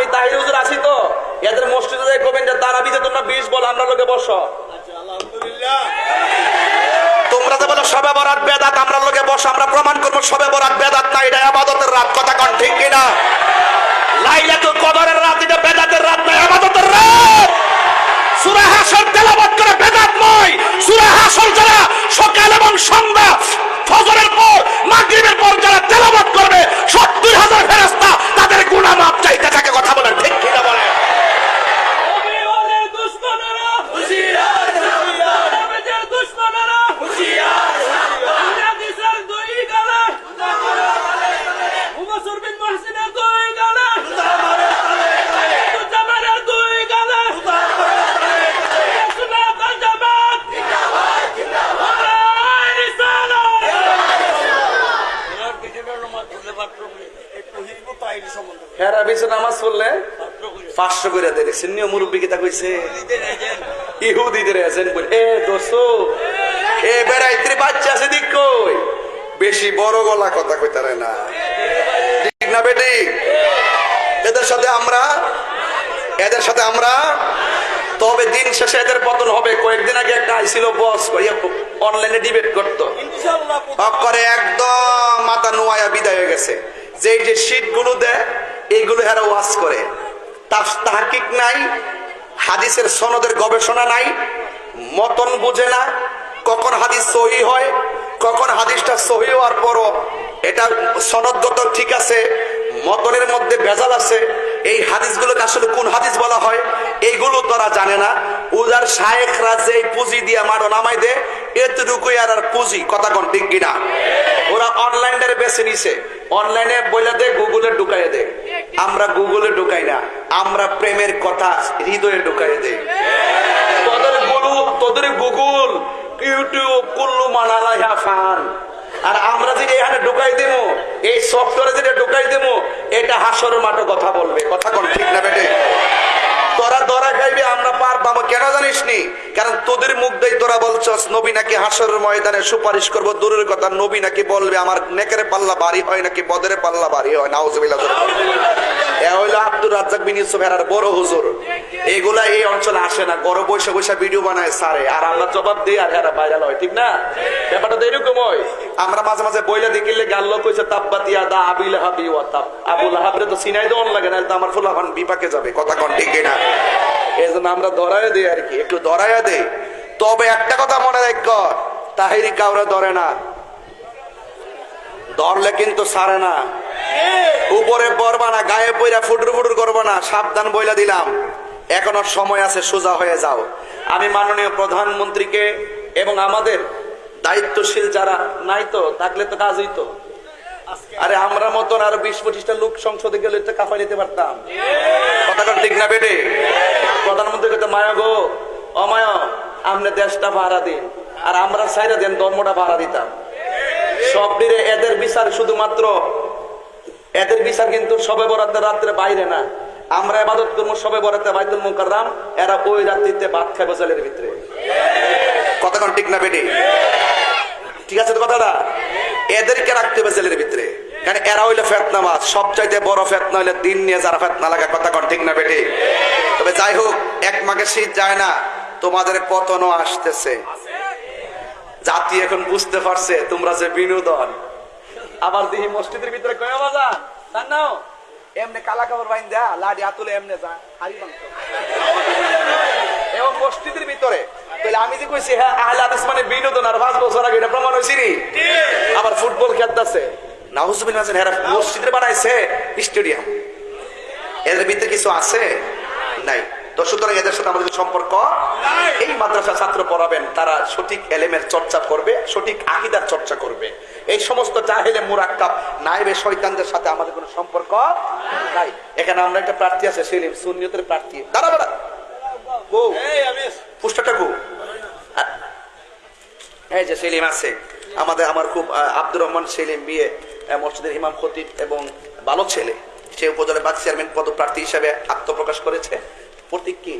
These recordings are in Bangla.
আমি তাহির হুজুর আছি তো। এদের মসজিদে যাই কবেন যে তারাবিতে তোমরা বিশ বল আমরা লোকে বসো। তোমরা যে বলো সবে বরাত বেদাত আমরা লোকে বসো আমরা প্রমাণ করব সবে বরাত বেদাত না এটা আবাদতের রাত কথা কন ঠিক কিনা? লাইলা তো কদরের রাত এটা বেদাতের রাত না আবাদতের রাত। সুরাহাসের হাসর তেলাওয়াত করে বেদাত নয় সূরা হাসর যারা সকাল এবং সন্ধ্যা ফজরের পর মাগরিবের পর যারা তেলাওয়াত করবে 70000 ফেরেশতা তাদের গুনাহ মাপ চাইতে থাকে কথা বলেন ঠিক কিনা বলেন নবীওয়ালার দুশমনেরা হুঁশিয়ার নবীদের দুশমনেরা হুঁশিয়ার হাদিসের দুই গালে মুবাসসির বিন মুহসিনের দুই গালে জামানের দুই গালে সুন্নাত আল জামাত জিন্দাবাদ জিন্দাবাদ রিসালা হেরা বিছে নামাজ পড়লে পাঁচশো করে দেয় সিনিয় মুরব্বী কিতা কইছে? ইহুদিদের আছেন এ দোস্ত এ বেড়াইত্রি বাচ্চা আছে দিক কই? বেশি বড় গলা কথা কইতারে না। ঠিক না বেটি? এদের সাথে আমরা এদের সাথে আমরা তবে দিন শেষে এদের পতন হবে। কয়েকদিন আগে একটা আইছিল বস অনলাইনে ডিবেট করতো। করে একদম মাথা নোয়া বিদায় হয়ে গেছে। যে যে শীটগুলো দেয়, এইগুলো এরা ওয়াশ করে। তার তাহাকিক নাই, হাদিসের সনদের গবেষণা নাই, মতন বুঝে না কখন হাদিস সহি হয়, কখন হাদিসটা সহি হওয়ার পরও এটা সনদগত ঠিক আছে, মতনের মধ্যে ভেজাল আছে, এই হাদিসগুলোকে আসলে কোন হাদিস বলা হয়, এইগুলো তোরা জানে না। উদার শায়েখরা যে পুঁজি দিয়ে মারো নামাই দে, এতটুকুই আর আর পুঁজি, কথা কোন ঠিক কিনা? বেছে নিছে অনলাইনে বলে দে গুগলে ঢুকাই দে। আমরা গুগলে ঢুকাই না, আমরা প্রেমের কথা হৃদয়ে ঢুকাই দে তোদের গুরু, তোদের গুগল ইউটিউব কুল্লু হ্যা ফান আর আমরা যদি এখানে ঢুকাই দেবো, এই সফটওয়্যারে যেটা ঢুকাই দেবো, এটা হাসর মাঠে কথা বলবে। কথা কোন ঠিক না বেটে তোরা ধরা খাইবে আমরা পার পাবো কেন জানিস নি কারণ তোদের মুখ দিয়ে তোরা বলছস, নবী নাকি হাসরের ময়দানে সুপারিশ করব, দূরের কথা নবী নাকি বলবে, আমার নেকের পাল্লা বাড়ি হয় নাকি বদরে পাল্লা বাড়ি হয়, নাউজুবিল্লাহ। এ হইল আব্দুর রাজ্জাক বিন ইউসুফ হেরার বড় হুজুর। এগুলা এই অঞ্চলে আসে না গড় বৈশা বৈশা ভিডিও বানায় সারে, আর আমরা জবাব দিই আর হেরা ভাইরাল হয়, ঠিক না? ব্যাপারটা তো এরকম হয়। আমরা মাঝে মাঝে বইলে দেখিলে গাল লোক কইছে তাব্বাতিয়া দা আবিল হাবি ওয়া তাব। আবুল হাবরে তো সিনাই দন লাগে না তো আমার ফুলাফান বিপাকে যাবে, কথা কোন ঠিক না এই জন্য আমরা ধরায় দিই আর কি, একটু ধরায় দেই। তবে একটা কথা মনে রাখ, তাহিরি কাউরে ধরে না। ধরলে কিন্তু সারে না। উপরে পড়বা না, গায়ে পইরা ফুটুর ফুটুর করব না, সাবধান বইলা দিলাম। এখনও সময় আছে, সোজা হয়ে যাও। আমি মাননীয় প্রধানমন্ত্রীকে এবং আমাদের দায়িত্বশীল যারা নাই তো, থাকলে তো কাজ হইতো আরে আমরা মতন আর বিশ পঁচিশটা লোক সংসদে গেলে তো কাফাই নিতে পারতাম। কথাটা ঠিক না বেটে? প্রধানমন্ত্রী কইতে মায়া গো। অমায় আমনে দেশটা ভাড়া দিন, আর আমরা সাইরা দেন, ধর্মটা ভাড়া দিতাম। সব দিনে এদের বিচার শুধুমাত্র, এদের বিচার কিন্তু সবে বরাতের রাত্রে বাইরে না। আমরা এবাদত করব সবে বরাতে বাইতুল মুকাররাম, এরা ওই রাত্রিতে ভাত খাবে জলের ভিতরে। কতক্ষণ ঠিক না বেটি? ঠিক আছে তো কথাটা? এদেরকে রাখতে হবে জেলের ভিতরে। কারণ এরা হইল ফেতনাবাজ সবচাইতে বড় ফেতনা হইলে দিন নিয়ে যারা ফেতনা লাগা কথা কন, ঠিক না বেটি তবে যাই হোক, এক মাঘের শীত যায় না, তোমাদের পতনও আসতেছে। জাতি এখন বুঝতে পারছে, তোমরা যে বিনোদন। আবার দিহি মসজিদের ভিতরে কয়ে বাজার জান নাও এমনি কালা কাপড় বাইন দেয়া লাডি আতুলে এমনি যা হারি এবং মসজিদের ভিতরে। তাহলে আমি যে কইছি হ্যাঁ আহলে হাদিস মানে বিনোদন আর পাঁচ বছর আগে এটা প্রমাণ হয়েছি আবার ফুটবল খেলতেছে। নাহুজুবিন হাসান হেরা মসজিদে বানাইছে স্টেডিয়াম। এদের ভিতরে কিছু আছে? নাই। তো সুতরাং এদের সাথে আমাদের সম্পর্ক এই মাদ্রাসা ছাত্র পড়াবেন তারা সঠিক এলেমের চর্চা করবে সঠিক আকিদার চর্চা করবে। এই সমস্ত জাহেলে মুরাক্কাব নাইবে শয়তানদের সাথে আমাদের কোনো সম্পর্ক নাই। এখানে আমরা একটা প্রার্থী আছে সেলিম সুন্নিয়তের প্রার্থী। দাঁড়া দাঁড়া। গো পুষ্টটা গো এই যে সেলিম আছে, আমাদের আমার খুব আব্দুর রহমান সেলিম বিয়ে মসজিদের ইমাম খতিব এবং ভালো ছেলে, সে উপজেলা বাদ চেয়ারম্যান পদপ্রার্থী হিসাবে আত্মপ্রকাশ করেছে। প্রতীক কি?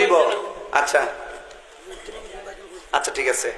দিব। আচ্ছা। আচ্ছা ঠিক আছে।